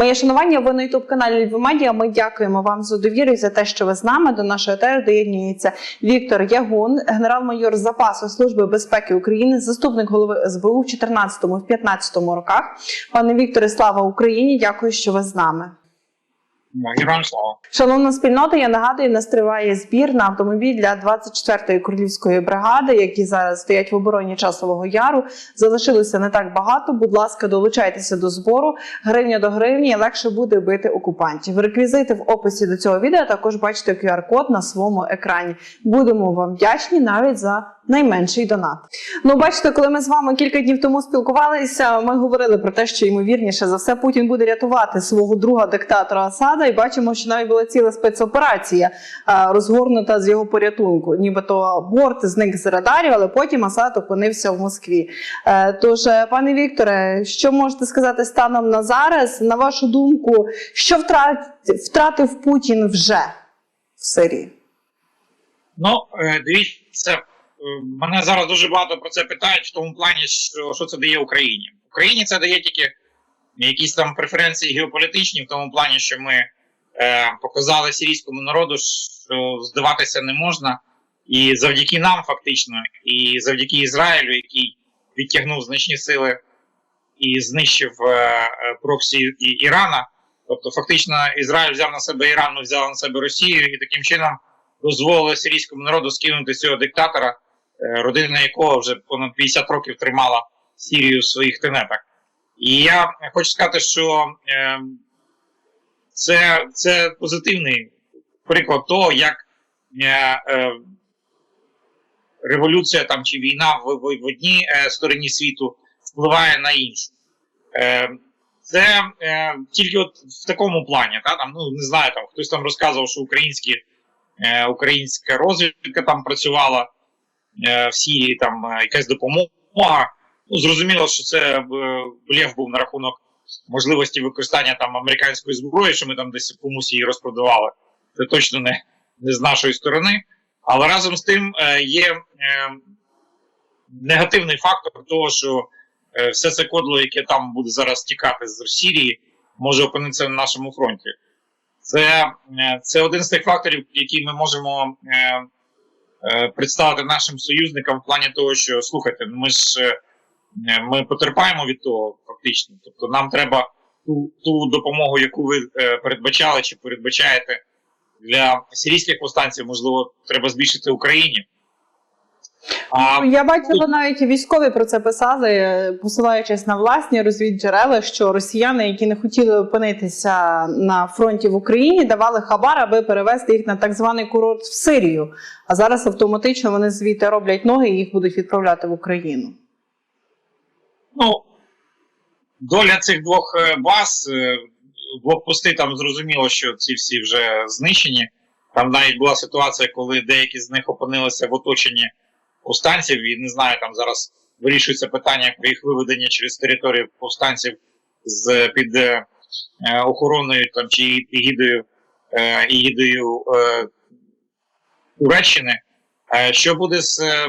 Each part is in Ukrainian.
Моє шанування, ви на ютуб каналі Львомедія. Ми дякуємо вам за довіру і за те, що ви з нами. До нашої етеру доєднюється Віктор Ягун, генерал-майор запасу Служби безпеки України, заступник голови СБУ в 14-15 роках. Пане Вікторе, слава Україні! Дякую, що ви з нами. Героям слава. Шановна спільнота, я нагадую, нас триває збір на автомобіль для 24-ї королівської бригади, які зараз стоять в обороні часового яру. Залишилося не так багато. Будь ласка, долучайтеся до збору. Гривня до гривні легше буде бити окупантів. Реквізити в описі до цього відео також бачите QR-код на своєму екрані. Будемо вам вдячні навіть за найменший донат. Ну, бачите, коли ми з вами кілька днів тому спілкувалися, ми говорили про те, що ймовірніше за все Путін буде рятувати свого друга диктатора Асада, і бачимо, що навіть була ціла спецоперація розгорнута з його порятунку. Нібито борт зник з радарів, але потім Асад опинився в Москві. Е, Тож, е, пане Вікторе, що можете сказати станом на зараз? На вашу думку, що втратив Путін вже в Сирії? Ну, е, дивіться, е, мене зараз дуже багато про це питають в тому плані, що, що це дає Україні. Україні це дає тільки якісь там преференції геополітичні, в тому плані, що ми е, показали сирійському народу, що здаватися не можна. І завдяки нам, фактично, і завдяки Ізраїлю, який відтягнув значні сили і знищив е, е, проксі Ірана. Тобто, фактично, Ізраїль взяв на себе Іран, взяли на себе Росію, і таким чином дозволили сирійському народу скинути цього диктатора, е, родина якого вже понад 50 років тримала Сірію в своїх тенетах. І я хочу сказати, що е, це, це позитивний приклад того, як е, е, революція там чи війна в, в, в одній е, стороні світу впливає на іншу. Е, це е, тільки от в такому плані, та там ну не знаю, там хтось там розказував, що українські е, українська розвідка там працювала е, в Сірії, там е, якась допомога. Ну зрозуміло, що це е, був на рахунок можливості використання там американської зброї, що ми там десь комусь її розпродавали. Це точно не, не з нашої сторони. Але разом з тим е, є е, негативний фактор того, що е, все це кодло, яке там буде зараз тікати з Сирії, може опинитися на нашому фронті. Це, е, це один з тих факторів, які ми можемо е, е, представити нашим союзникам в плані того, що слухайте, ми ж е, ми потерпаємо від того, фактично. Тобто, нам треба ту, ту допомогу, яку ви е, передбачали чи передбачаєте для сирійських повстанців, можливо, треба збільшити Україні. А Я бачила навіть військові про це писали, посилаючись на власні розвідджерела, що росіяни, які не хотіли опинитися на фронті в Україні, давали хабар, аби перевести їх на так званий курорт в Сирію. А зараз автоматично вони звідти роблять ноги і їх будуть відправляти в Україну. ну, доля цих двох е, баз, е, блокпости там зрозуміло, що ці всі вже знищені. Там навіть була ситуація, коли деякі з них опинилися в оточенні повстанців, і не знаю, там зараз вирішується питання про їх виведення через територію повстанців з під е, охороною там чи егідою, е, егідою е, Туреччини. Е, що буде з е,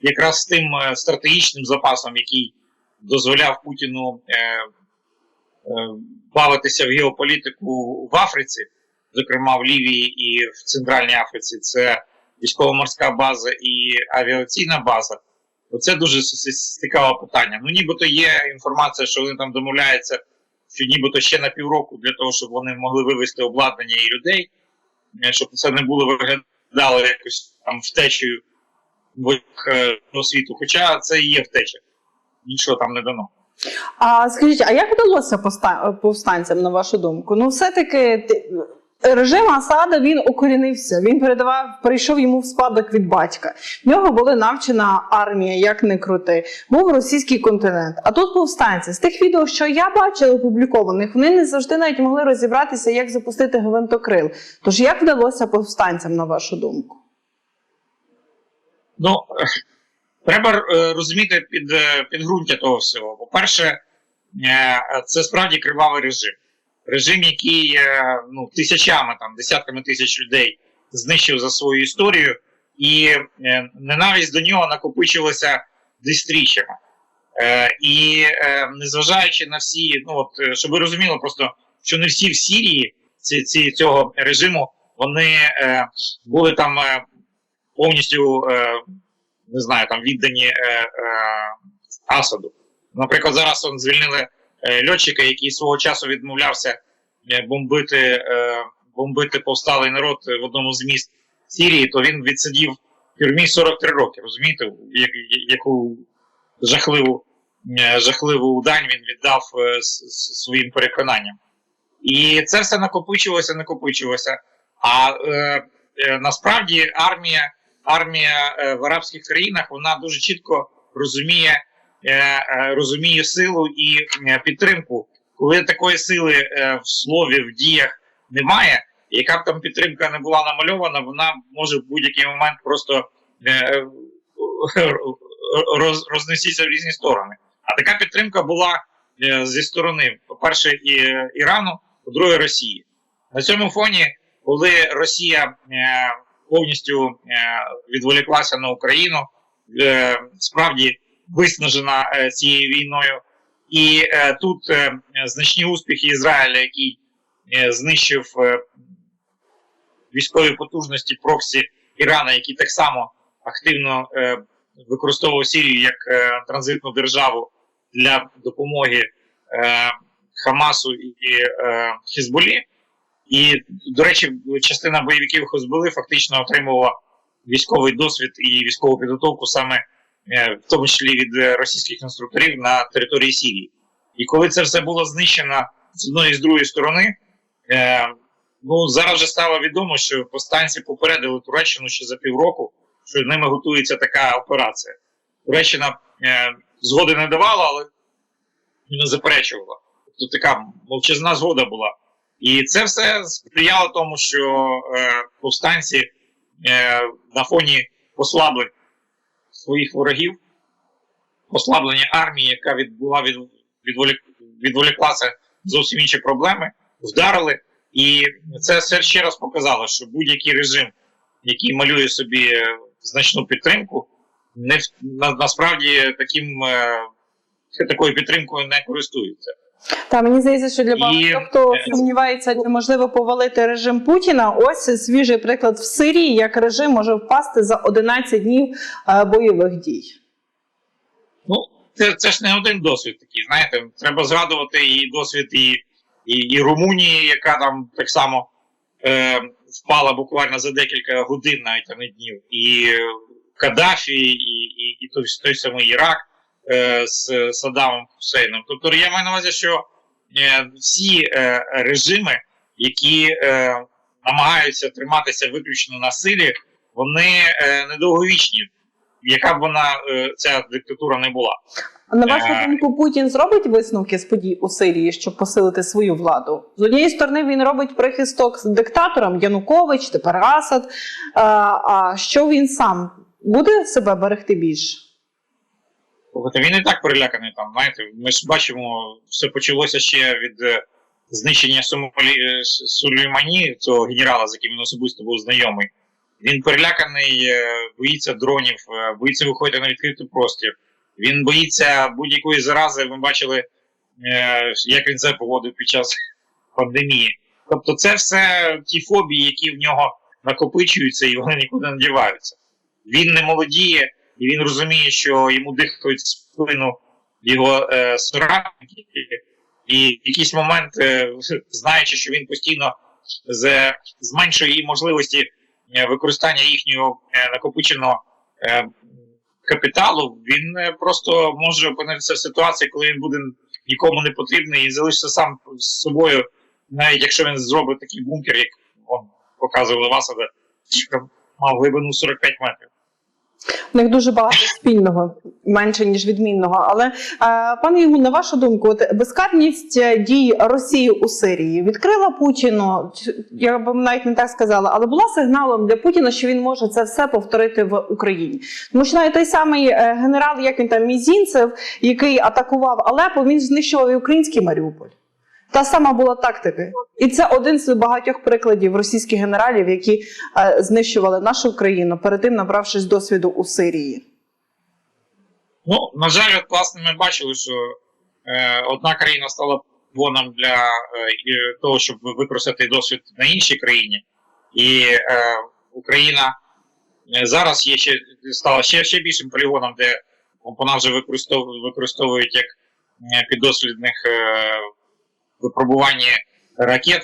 якраз з тим е, стратегічним запасом, який дозволяв Путіну е, е, бавитися в геополітику в Африці, зокрема в Лівії і в Центральній Африці, це військово-морська база і авіаційна база. Оце дуже цікаве питання. Ну, нібито є інформація, що вони там домовляються, що нібито ще на півроку для того, щоб вони могли вивезти обладнання і людей, е, щоб це не було виглядало якось там втечею е, до світу. Хоча це і є втеча. Нічого там не дано. А скажіть, а як вдалося повстанцям, на вашу думку? Ну, все-таки режим Асада він укорінився. Він передавав, перейшов йому в спадок від батька. В нього була навчена армія, як не крути. Був російський континент. А тут повстанці. З тих відео, що я бачила опублікованих, вони не завжди навіть могли розібратися, як запустити гвинтокрил. Тож як вдалося повстанцям, на вашу думку? Ну, треба е, розуміти під, е, підґрунтя того всього. По-перше, е, це справді кривавий режим. Режим, який е, ну, тисячами, там, десятками тисяч людей знищив за свою історію, і е, ненависть до нього накопичилася десятиріччями. Е, і незважаючи на всі, ну от щоб ви розуміли, просто що не всі в Сирії ці, ці цього режиму вони е, були там е, повністю е, не знаю, там віддані е, е, Асаду. Наприклад, зараз он звільнили льотчика, який свого часу відмовлявся е, бомбити, е, бомбити повсталий народ в одному з міст Сирії, то він відсидів в тюрмі 43 роки. Розумієте, яку жахливу, е, жахливу дань він віддав е, своїм переконанням. І це все накопичувалося, накопичувалося. А е, е, насправді армія, армія е, в арабських країнах вона дуже чітко розуміє, е, е, розуміє силу і е, підтримку. Коли такої сили е, в слові, в діях немає, яка б там підтримка не була намальована, вона може в будь-який момент просто е, рознесіться в різні сторони. А така підтримка була е, зі сторони, по-перше, і, Ірану, по-друге, Росії. На цьому фоні, коли Росія е, повністю е, відволіклася на Україну, е, справді виснажена е, цією війною, і е, тут е, значні успіхи Ізраїля, який знищив військові потужності проксі Ірана, який так само активно використовував Сирію як транзитну державу для допомоги Хамасу і е, Хізболі. І, до речі, частина бойовиків Хезболи фактично отримувала військовий досвід і військову підготовку саме в тому числі від е, російських інструкторів на території Сирії. І коли це все було знищено з одної і з другої сторони, е, ну зараз вже стало відомо, що повстанці попередили Туреччину ще за півроку, що ними готується така операція. Туреччина е, згоди не давала, але не заперечувала. Тобто така мовчазна згода була. І це все сприяло тому, що е, повстанці е, на фоні послаблень своїх ворогів, послаблення армії, яка від, була від, відволік, відволіклася зовсім інші проблеми, вдарили. І це все ще раз показало, що будь-який режим, який малює собі значну підтримку, не на, насправді таким, е, такою підтримкою не користується. Та мені здається, що для багатьох, І- хто сумнівається, чи можливо повалити режим Путіна. Ось свіжий приклад в Сирії, як режим може впасти за 11 днів е, бойових дій. Ну, це, це ж не один досвід такий. Знаєте, треба згадувати і досвід і, і, і Румунії, яка там так само е, впала буквально за декілька годин, навіть а не днів, і Каддафі, і, і, і той, той самий Ірак е, з Саддамом Хусейном. Тобто я маю на увазі, що е, всі е, режими, які е, намагаються триматися виключно на силі, вони е, недовговічні, яка б вона е, ця диктатура не була. На вашу Е. думку, Путін зробить висновки з подій у Сирії, щоб посилити свою владу? З однієї сторони він робить прихисток з диктатором Янукович, тепер Асад. Е, А що він сам буде себе берегти більше? Слухайте, він і так переляканий там. Знаєте, ми ж бачимо, все почалося ще від е, знищення Сомалі е, Сулеймані, цього генерала, з яким він особисто був знайомий. Він переляканий, е, боїться дронів, боїться виходити на відкритий простір. Він боїться будь-якої зарази. Ми бачили, як він це поводив під час пандемії. Тобто, це все ті фобії, які в нього накопичуються, і вони нікуди не діваються. Він не молодіє, і він розуміє, що йому дихають спину його е, соратники, і в якийсь момент, е, знаючи, що він постійно з, зменшує її можливості е, використання їхнього е, накопиченого е, капіталу, він е, просто може опинитися в ситуації, коли він буде нікому не потрібний і залишиться сам з собою, навіть якщо він зробить такий бункер, як он показували Васада, що мав глибину 45 метрів. У них дуже багато спільного, менше ніж відмінного. Але е, пане Ігу, на вашу думку, от безкарність е, дій Росії у Сирії відкрила Путіну, я б навіть не так сказала, але була сигналом для Путіна, що він може це все повторити в Україні. Тому що навіть той самий е, генерал, як він там Мізінцев, який атакував Алепо, він знищував і український Маріуполь. Та сама була тактика. І це один з багатьох прикладів російських генералів, які е, знищували нашу країну, перед тим набравшись досвіду у Сирії. Ну, на жаль, власне, ми бачили, що е, одна країна стала воном для е, того, щоб використати досвід на іншій країні. І е, Україна е, зараз є ще стала ще, ще більшим полігоном, де вона вже використовують як е, піддослідних е, випробуванні ракет,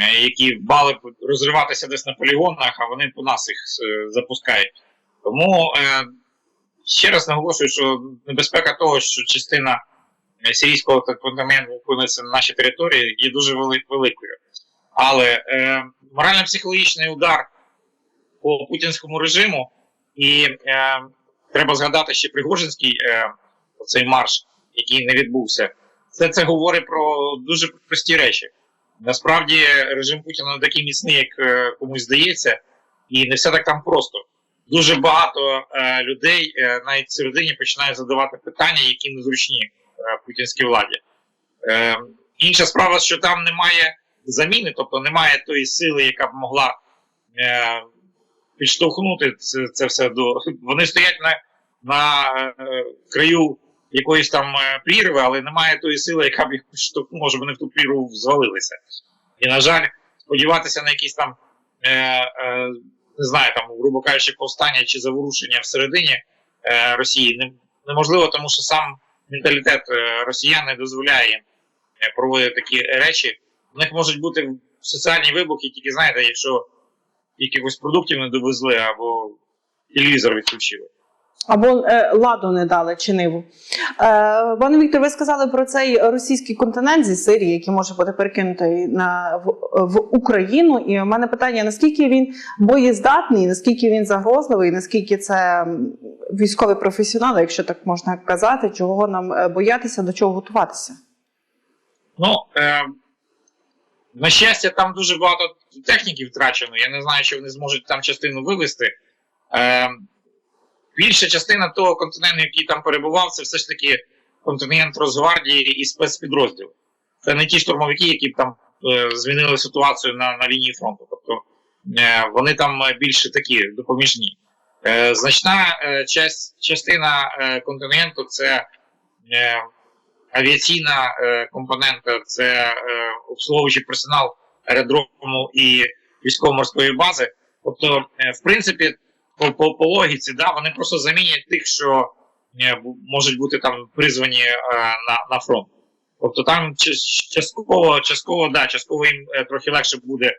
е, які мали б розриватися десь на полігонах, а вони по нас їх е, запускають. Тому е, ще раз наголошую, що небезпека того, що частина сирійського контингенту опиниться на нашій території, є дуже великою. Але е, морально-психологічний удар по путінському режиму, і е, треба згадати ще Пригожинський е, цей марш, який не відбувся. Це, це говорить про дуже прості речі. Насправді режим Путіна не такий міцний, як е, комусь здається, і не все так там просто. Дуже багато е, людей е, навіть всередині починають задавати питання, які незручні е, путінській владі. Е, інша справа, що там немає заміни, тобто немає тої сили, яка б могла е, підштовхнути це, це все до. Вони стоять на, на е, краю якоїсь там е, прірви, але немає тої сили, яка б може вони в ту прірву звалилися. І, на жаль, сподіватися на якісь там, е, е, не знаю, там, грубо кажучи, повстання чи заворушення всередині е, Росії не, неможливо, тому що сам менталітет е, росіян не дозволяє їм е, проводити такі речі. У них можуть бути соціальні вибухи, тільки знаєте, якщо якихось продуктів не довезли або телевізор відключили. Або е, ладу не дали чи ниву. Е, пане Віктор, ви сказали про цей російський континент зі Сирії, який може бути перекинутий на в, в Україну. І в мене питання: наскільки він боєздатний, наскільки він загрозливий, наскільки це м, військовий професіонал, якщо так можна казати, чого нам е, боятися, до чого готуватися? Ну, е, на щастя, там дуже багато техніки втрачено. Я не знаю, чи вони зможуть там частину вивезти. Більша частина того континенту, який там перебував, це все ж таки контингент Росгвардії і спецпідрозділів. Це не ті штурмовики, які там е, змінили ситуацію на, на лінії фронту. Тобто е, вони там е, більше такі допоміжні. Е, значна е, часть, частина е, контингенту це е, авіаційна е, компонента, це е, обслуговуючий персонал аеродрому і військово-морської бази. Тобто, е, в принципі, по, по, по логіці, да, вони просто замінять тих, що е, можуть бути там призвані е, на, на фронт. Тобто там частково, частково, да, частково їм е, трохи легше буде,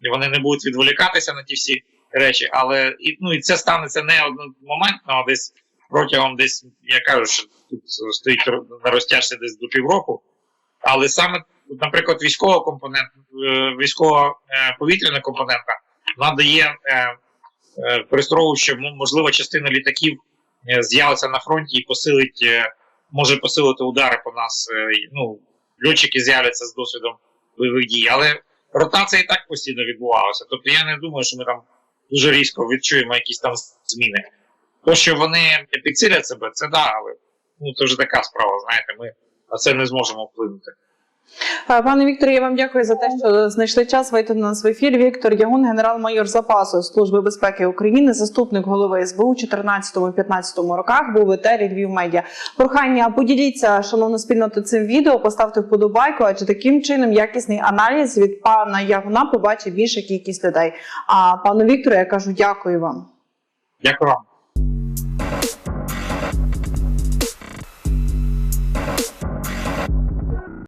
і вони не будуть відволікатися на ті всі речі, але і, ну, і це станеться не одномоментно, а десь протягом десь, я кажу, що тут стоїть на розтяжці десь до півроку. Але саме, наприклад, військова компонент, е, військово-повітряна компонента, вона дає е, е, що можливо частина літаків е, з'явиться на фронті і посилить, е, може посилити удари по нас. ну, льотчики з'являться з досвідом бойових дій. Але ротація і так постійно відбувалася. Тобто я не думаю, що ми там дуже різко відчуємо якісь там зміни. То, що вони підсилять себе, це да, але ну, це вже така справа, знаєте, ми на це не зможемо вплинути. Пане Вікторе, я вам дякую за те, що знайшли час вийти до нас в ефір. Віктор Ягун, генерал-майор запасу Служби безпеки України, заступник голови СБУ у 14-15 роках, був в етері Львів Медіа. Прохання поділіться, шановна спільнота, цим відео, поставте вподобайку, адже таким чином якісний аналіз від пана Ягуна побачить більша кількість людей. А пану Віктору я кажу дякую вам. Дякую вам.